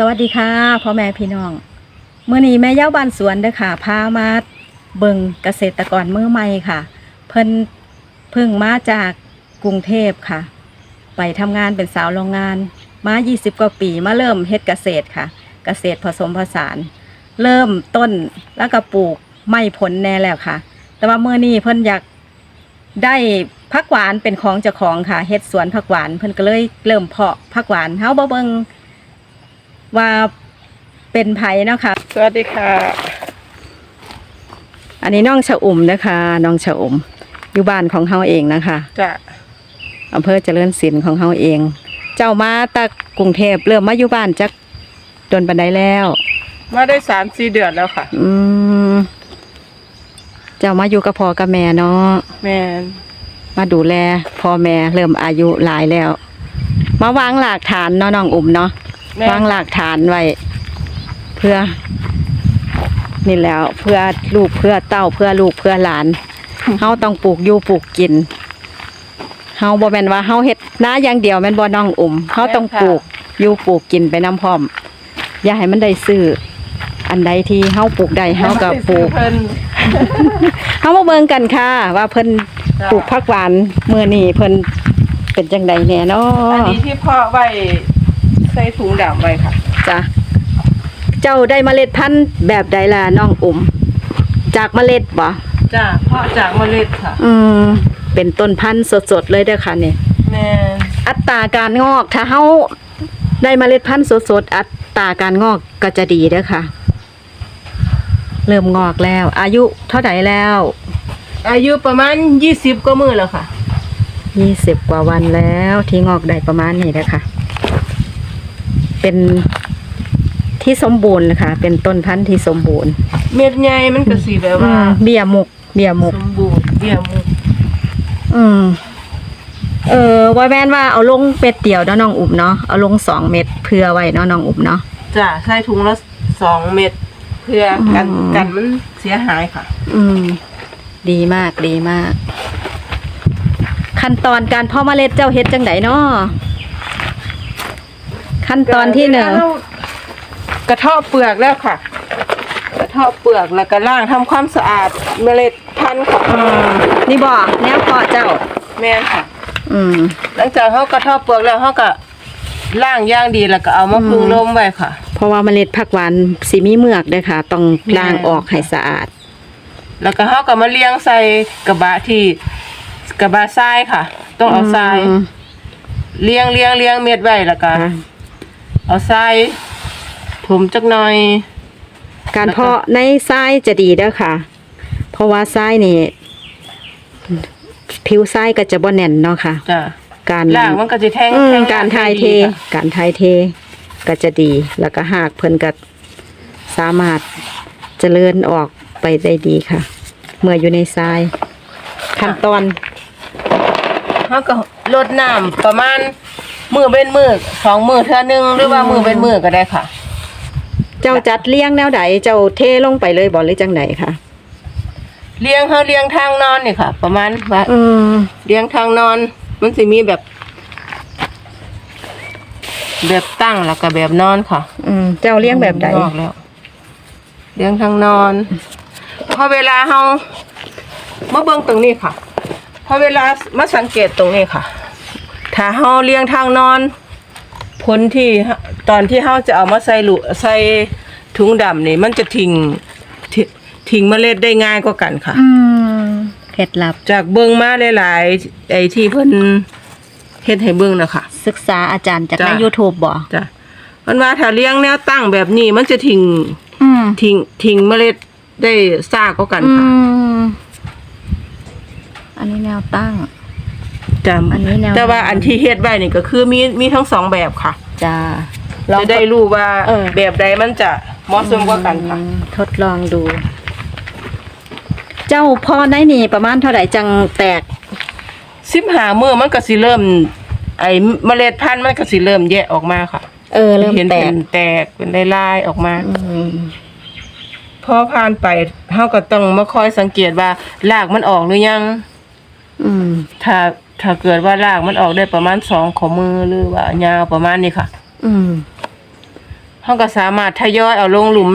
สวัสดีค่ะพ่อแม่พี่น้องเมื่อนี้แม่เย้าบ้านสวนเด้อค่ะพามาเบิงเกษตรกรมือใหม่ค่ะ เพิ่นเพิ่งมาจากกรุงเทพค่ะ ไปทำงานเป็นสาวโรงงาน มา 20 กว่าปีมาเริ่มเฮ็ดเกษตรค่ะ เกษตรผสมผสาน เริ่มต้นแล้วก็ปลูกไม่ผลแน่แล้วค่ะ แต่ว่าเมื่อนี้เพิ่นอยากได้ผักหวานเป็นของเจ้าของค่ะเฮ็ดสวนผักหวาน เพิ่นก็เลยเริ่มเพาะผักหวานเฮาบ่เบิ่ง ว่าเป็นไผเนาะค่ะสวัสดีค่ะ อันนี้น้องชะอุ่มนะคะน้องชะอุ่มอยู่บ้านของเฮาเองนะคะจะอำเภอเจริญศิลป์ของเฮาเอง เจ้ามาตากกรุงเทพเริ่มมาอยู่บ้านจักโดนบันไดแล้ว มาได้สามสี่เดือนแล้วค่ะ อืมเจ้ามาอยู่กับพ่อกับแม่เนาะแมนมาดูแลพ่อแม่เริ่มอายุหลายแล้ว มาวางหลักฐานเนาะน้องอุ่มเนาะ แม่นวางหลักฐานไว้ เพื่อ นี่แล้ว เพื่อลูกเพื่อเต้าเพื่อลูกเพื่อหลานเฮาต้องปลูกอยู่ปลูกกินเฮาบ่แม่นว่าเฮาเฮ็ดนาอย่างเดียวแม่นบ่น้องอุ่มเฮาต้องปลูกอยู่ปลูกกินไปน้ำพร้อม อย่าให้มันได้ซื้ออันใดที่เฮาปลูกได้เฮาก็ปลูกเพิ่นเฮามาเบิ่งกันค่ะ ว่าเพิ่นจ้ะปลูกผักหวานมื้อนี้เพิ่นเป็นจังใดแน่เนาอันะนี้ที่พ่อไว้ใส่ถุงดำไว้ค่ะ จ้ะเจ้าได้เมล็ดพันธุ์แบบใดล่ะน้องอุ่มจากเมล็ดบ่จ้าเพาะจากเมล็ดค่ะ อืมเป็นต้นพันธุ์สดๆเลยเด้อค่ะเนี่ยแมนอัตราการงอกถ้าเฮาได้เมล็ดพันธุ์สดๆอัตราการงอกก็จะดีเด้อค่ะ เริ่มงอกแล้ว อายุเท่าไหร่แล้วอายุประมาณยี่สิบก็มือแล้วค่ะ ยี่สิบกว่าวันแล้วที่งอกได้ประมาณนี้นะคะ เป็นที่สมบูรณ์นะคะเป็นต้นพันธุ์ที่สมบูรณ์เม็ดใหญ่มันก็สีแบบว่าอืมเบี้ยมุกเบี้ยมุกสมบูรณ์เบี้ยมุกอืมเออว่าแม่นว่าเอาลงเป็ดเดียวเนาะน้องอุบเนาะเอาลงสองเม็ดเพื่อไว้เนาะน้องอุบเนาะจ้าใส่ถุงละสองเม็ดเพื่อกันอืมกันมันเสียหายค่ะ อืม ดีมากดีมาก ขั้นตอนการเพาะเมล็ดเจ้าเฮ็ดจังไดเนาะ ขั้นตอนที่หนึ่งกระเทาะเปลือกแล้วค่ะ กระเทาะเปลือกแล้วก็ล้างทำความสะอาดเมล็ดพันธุ์ค่ะอืมนี่บ่แนวเพาะเจ้าแม่นค่ะ อืม หลังจากเขากระเทาะเปลือกแล้วเขาก็ล้างอย่างดีแล้วก็เอามาพึ่งลมไว้ค่ะ เพราะว่าเมล็ดผักหวานสีมีเมือกเด้อค่ะ ต้องล้างออกให้สะอาด แล้วก็เขาก็มาเลี้ยงใส่กระบะที่กระบะทรายค่ะ ต้องเอาทรายอืมเลี้ยงเลี้ยงเลี้ยงเม็ดไว้แล้วก็ค่ะ เอาทรายถมจักหน่อย การเพาะในทรายจะดีเด้อค่ะ เพราะว่าทรายนี่ ผิวทรายก็จะบ่แน่นเนาะค่ะ จ้ะการล่างมันก็จะแทงอืมแทงการทายเท ดีค่ะการทายเทก็จะดี แล้วก็หากเพิ่นก็สามารถเจริญออกไปได้ดีค่ะ เมื่ออยู่ในทราย ขั้นตอน เขาก็ลดน้ำประมาณ มือเป็นมือสองมือเท่านึงหรือว่ามือเป็นมือก็ได้ค่ะ เจ้าจัดเลี้ยงแนวใดเจ้าเทลงไปเลยบ่หรือจังไดค่ะเลี้ยงเขาเลี้ยงทางนอนนี่ค่ะ ประมาณว่าอืมเลี้ยงทางนอน มันสิมีแบบ แบบตั้งแล้วก็แบบนอนค่ะอืมเจ้าเลี้ยงแบบใดนอกแล้ว เลี้ยงทางนอนพอเวลาเฮามาเบิ่งตรงนี้ค่ะพอเวลามาสังเกตตรงนี้ค่ะ ถ้าเฮาเลี้ยงทางนอน ผลที่เฮาตอนที่เฮาจะเอามาใส่หลุใส่ถุงดำนี่มันจะทิ้งทิทิ้งเมล็ดได้ง่ายกว่ากันค่ะ อืมเคล็ดลับ จากเบิ่งมาหลายๆไอ้ที่เพิ่นเฮ็ดให้เบิ่งนะคะ ศึกษาอาจารย์จากใน จ้ะ YouTube บ่จ้ะมันว่าถ้าเลี้ยงแนวตั้งแบบนี้มันจะทิ้งอืมทิ้งทิ้งเมล็ดได้ซากกว่ากันอืค่ะ มอันนี้แนวตั้ง จ้ะอันนี้แนว แต่ว่าอันที่เฮ็ดไว้นี่ก็คือมีมีทั้งสองแบบค่ะ จ้าจะได้รู้ว่าเออ แบบใดมันจะเหมาะสมกว่ากันค่ะ อืมทดลองดู เจ้าพ่อได้นี่ประมาณเท่าไหร่จังแตก สิบหามือมันก็สิเริ่ม ไอ้เมล็ดพันธุ์มันก็สิเริ่มแยกออกมาค่ะเออ เริ่มเห็นแตเป็กนแตกเป็นลายๆออกมาอืมพอผ่านไปเฮาก็ต้องมาคอยสังเกตว่า รากมันออกหรือยัง อืมถ้า ถ้าเกิดว่ารากมันออกได้ประมาณสองข้อมือหรือว่ายาวประมาณนี้ค่ะ อืมเฮเขาก็สามารถทยอยเอาลงหลุม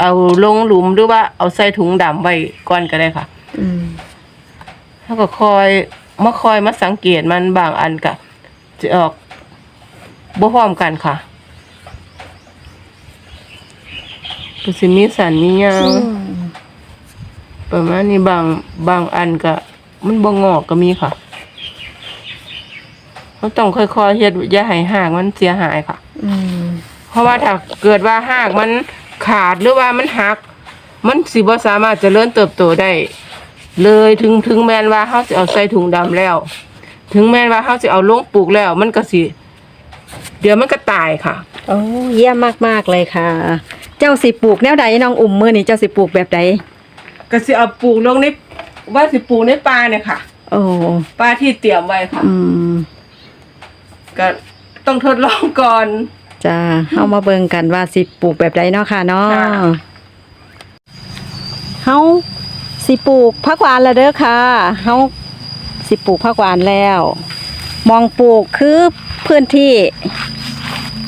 เอาลงหลุมหรือว่าเอาใส่ถุงดำไว้ก่อนก็ได้ค่ะ อืมเขาก็คอยมาคอยมาสังเกตมันบางอันก็จะออกบ่พร้อมกันค่ะก็สิมีสันมีหยางประมาณนี้บางบางอันก็มันบ่งอกก็มีค่ะ เราต้องค่อยๆเฮ็ดอย่าให้หากมันเสียหายค่ะ อืมเพราะว่าถ้าเกิดว่าหากมันขาดหรือว่ามันหัก มันสิบ่สามารถเจริญเติบโตได้ เลยถึงถึงแม้นว่าเฮาสิเอาใส่ถุงดำแล้ว ถึงแม้นว่าเฮาสิเอาลงปลูกแล้ว มันก็สิเดี๋ยวมันก็ตายค่ะ โอ้เยี่ยมมากๆเลยค่ะ เจ้าสิปลูกแนวใดน้องอุ่มมื้อนี้เจ้าสิปลูกแบบใดก็สิเอาปลูกลงในว่าสิปลูกในป่าเนี่ยค่ะ โอ้ป่าที่เตรียมไว้ค่ะ อืม ก็ต้องทดลองก่อน จ้าเฮามาเบิ่งกันว่าสิปลูกแบบใดเนาะค่ะเนาะค่ะ เฮาสิปลูกผักหวานแล้วเด้อค่ะเฮาสิปลูกผักหวานแล้ว มองปลูกคือพื้นที่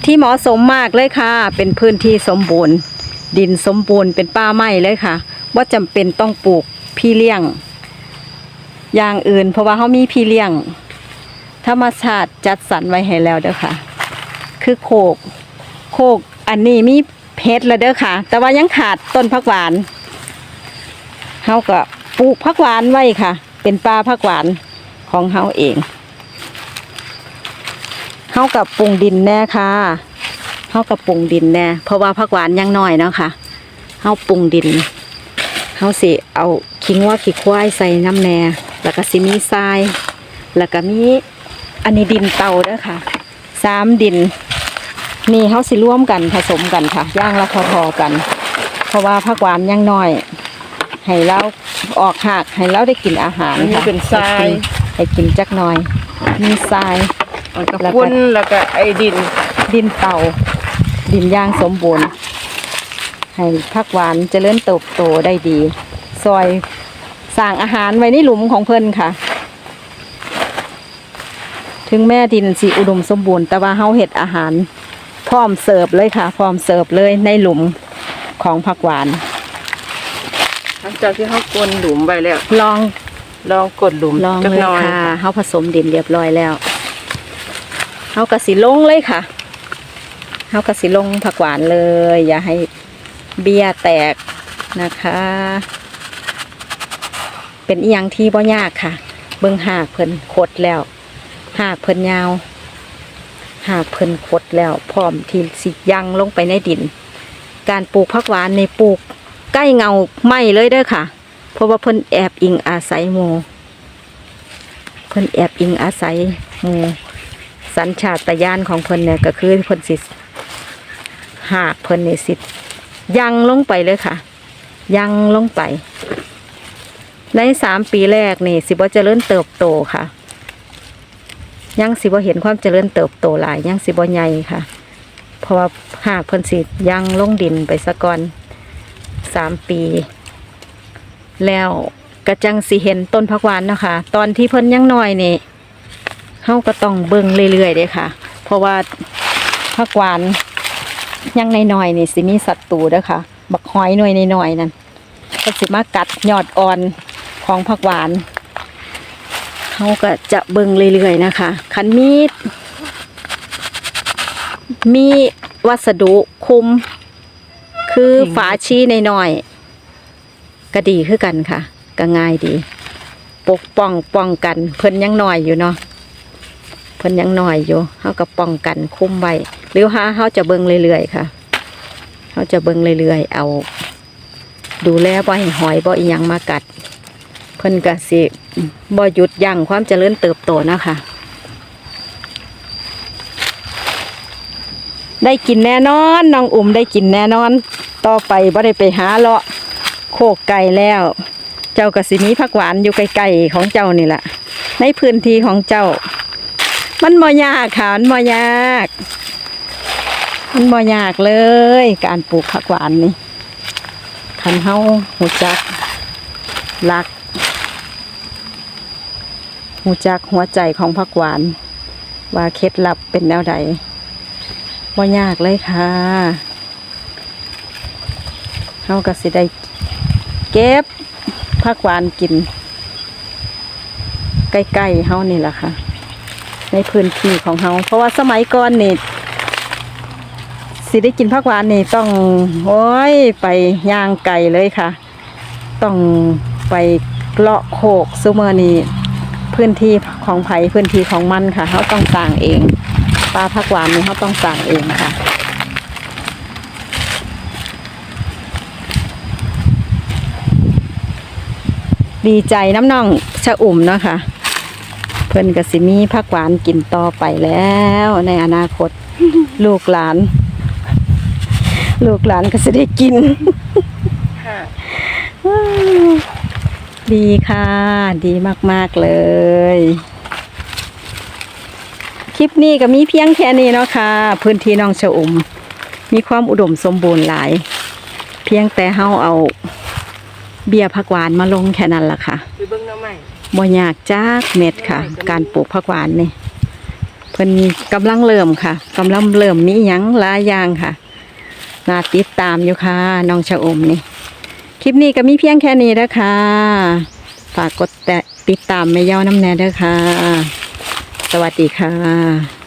ที่เหมาะสมมากเลยค่ะ เป็นพื้นที่สมบูรณ์ ดินสมบูรณ์เป็นป่าไม้เลยค่ะว่าจำเป็นต้องปลูกพี่เลี้ยง อย่างอื่นเพราะว่าเขามีพี่เลี้ยง ธรรมชาติจัดสรรไว้ให้แล้วเด้อค่ะ คือโคก โคกอันนี้มีเพชรแล้วเด้อค่ะ แต่ว่ายังขาดต้นผักหวานเฮาก็ปลูกผักหวานไว้ค่ะ เป็นป่าผักหวานของเฮาเองเฮากับปรุงดินแน่ค่ะเฮากับปรุงดินแน่เพราะว่าผักหวานยังน้อยเนาะค่ะเฮาปรุงดินเฮาสิเอาขิงว่าขี้ควายใส่น้ำแน่แล้วก็สิมีทรายแล้วก็มี อันนี้ดินเตาเด้อค่ะสามดิน นี่เฮาสิร่วมกันผสมกันค่ะ ย่างละพอๆกัน เพราะว่าผักหวานยังน้อย ให้เราออกหักให้เราได้กินอาหารอันนี้ค่ะเป็นทรายให้กินจักหน่อย มีทรายแล้วก็แล้วก็ฝุ่นแล้วก็ไอ้ดิน ดินเต่าดินย่างสมบูรณ์ ให้ผักหวานเจริญเติบโตได้ดี ซอยสร้างอาหารไว้ในหลุมของเพิ่นค่ะ ถึงแม่ดินสีอุดมสมบูรณ์แต่ว่าเฮาเห็ดอาหาร พร้อมเสิร์ฟเลยค่ะ พร้อมเสิร์ฟเลยในหลุมของผักหวาน หลังจากที่เขากลนหลุมไว้แล้ว ลองลองกดหลุมลองจักเลยหน่อยค่ะเฮาผสมดินเรียบร้อยแล้วเฮากะสิลงเลยค่ะเฮากะสิลงผักหวานเลย อย่าให้เบี้ยแตกนะคะ เป็นอีหยังที่บ่ยากค่ะ เบิ่งหากเพิ่นคดแล้ว หากเพิ่นยาว หากเพิ่นคดแล้ว พร้อมที่สิยังลงไปในดิน การปลูกผักหวานในปลูกใกล้เงาไม้เลยเด้อค่ะ เพราะว่าเพิ่นแอบอิงอาศัยหมูเพิ่นแอบอิงอาศัยหมูสัญชาตญาณของเพิ่นเนี่ยก็คือเพิ่นสิหากเพิ่นนี่สิยังลงไปเลยค่ะ ยังลงไป ในสามปีแรกนี่สิบ่เจริญเติบโตค่ะ ยังสิบ่เห็นความเจริญเติบโตหลายยังสิบ่ใหญ่ค่ะ เพราะว่าหากเพิ่นสิยังลงดินไปซะก่อนสามปี แล้วกระจังสิเห็นต้นผักหวานเนาะคะตอนที่เพิ่นยังน้อยนี่เฮาก็ต้องเบิ่งเรื่อยๆเด้ค่ะ เพราะว่าผักหวานยังในน้อยนี่สิมีศัตรูเด้อค่ะ บักหอยหน่วยในน้อยนั่นก็สิมากัดยอดอ่อนของผักหวาน เฮาก็จะเบิ่งเรื่อยๆนะคะ คันมีมีวัสดุคุม คือฝาชีน้อยๆก็ดีคือกันค่ะ ก็ง่ายดี ปกป้องป้องกัน เพิ่นยังน้อยอยู่เนาะเพิ่นยังน้อยอยู่เฮาก็ป้องกันคุ้มไว้หรือว่าเฮาจะเบิ่งเรื่อยๆค่ะเฮาจะเบิ่งเรื่อยๆเอา ดูแลบ่ให้หอยบ่อีหยังมากัด เพิ่นก็สิบ่หยุดยั้งความเจริญเติบโตนะคะ ได้กินแน่นอนน้องอุ่มได้กินแน่นอน ต่อไปบ่ได้ไปหาเลาะโคกไก่แล้ว เจ้ากสิมีผักหวานอยู่ไกลๆของเจ้านี่แหละในพื้นที่ของเจ้า มันบ่ยากค่ะมันบ่ยากมันบ่ยากเลย การปลูกผักหวานนี่คันเฮาหูจักรัก หูจักหัวใจของผักหวาน ว่าเคล็ดลับเป็นแนวใดบ่ายากเลยค่ะเฮาก็สิได้เก็บผักหวานกิน ใกล้ๆเฮานี่แหละค่ะ ในพื้นที่ของเฮาเพราะว่าสมัยก่อนนี่สิได้กินผักหวานนี่ต้องโอ้ยไปย่างไก่เลยค่ะ ต้องไปเลาะโคกซุเมอร์นี่ พื้นที่ของไผ่พื้นที่ของมันค่ะเขาต้องสร้างเองปลาผักหวานนี่เขาต้องสร้างเองค่ะดีใจน้ำน่องชะอุ่มเนาะค่ะ เพิ่อนกสิมีผักหวานกินต่อไปแล้วในอนาคต ลูกหลาน ลูกหลานก็จะได้กินค่ะ ดีค่ะ ดีมากๆเลย คลิปนี้ก็มีเพียงแค่นี้เนาะค่ะ พื้นที่น้องชะอม มีความอุดมสมบูรณ์หลาย เพียงแต่เฮาเอาเบียร์ผักหวานมาลงแค่นั้นล่ะค่ะไปเบิ่งหน้ำใหม่บ่ยากจากเม็ดค่ะ การปลูกผักหวานนี่เพิ่นกำลังเริ่มค่ะกำลังเริ่มมีหยังหลายอย่างค่ะน่าติดตามอยู่ค่ะน้องชะอมนี่ คลิปนี้ก็มีเพียงแค่นี้นะคะ ฝากกดติดตามแม่เย้าน้ำแน่เด้อค่ะ สวัสดีค่ะ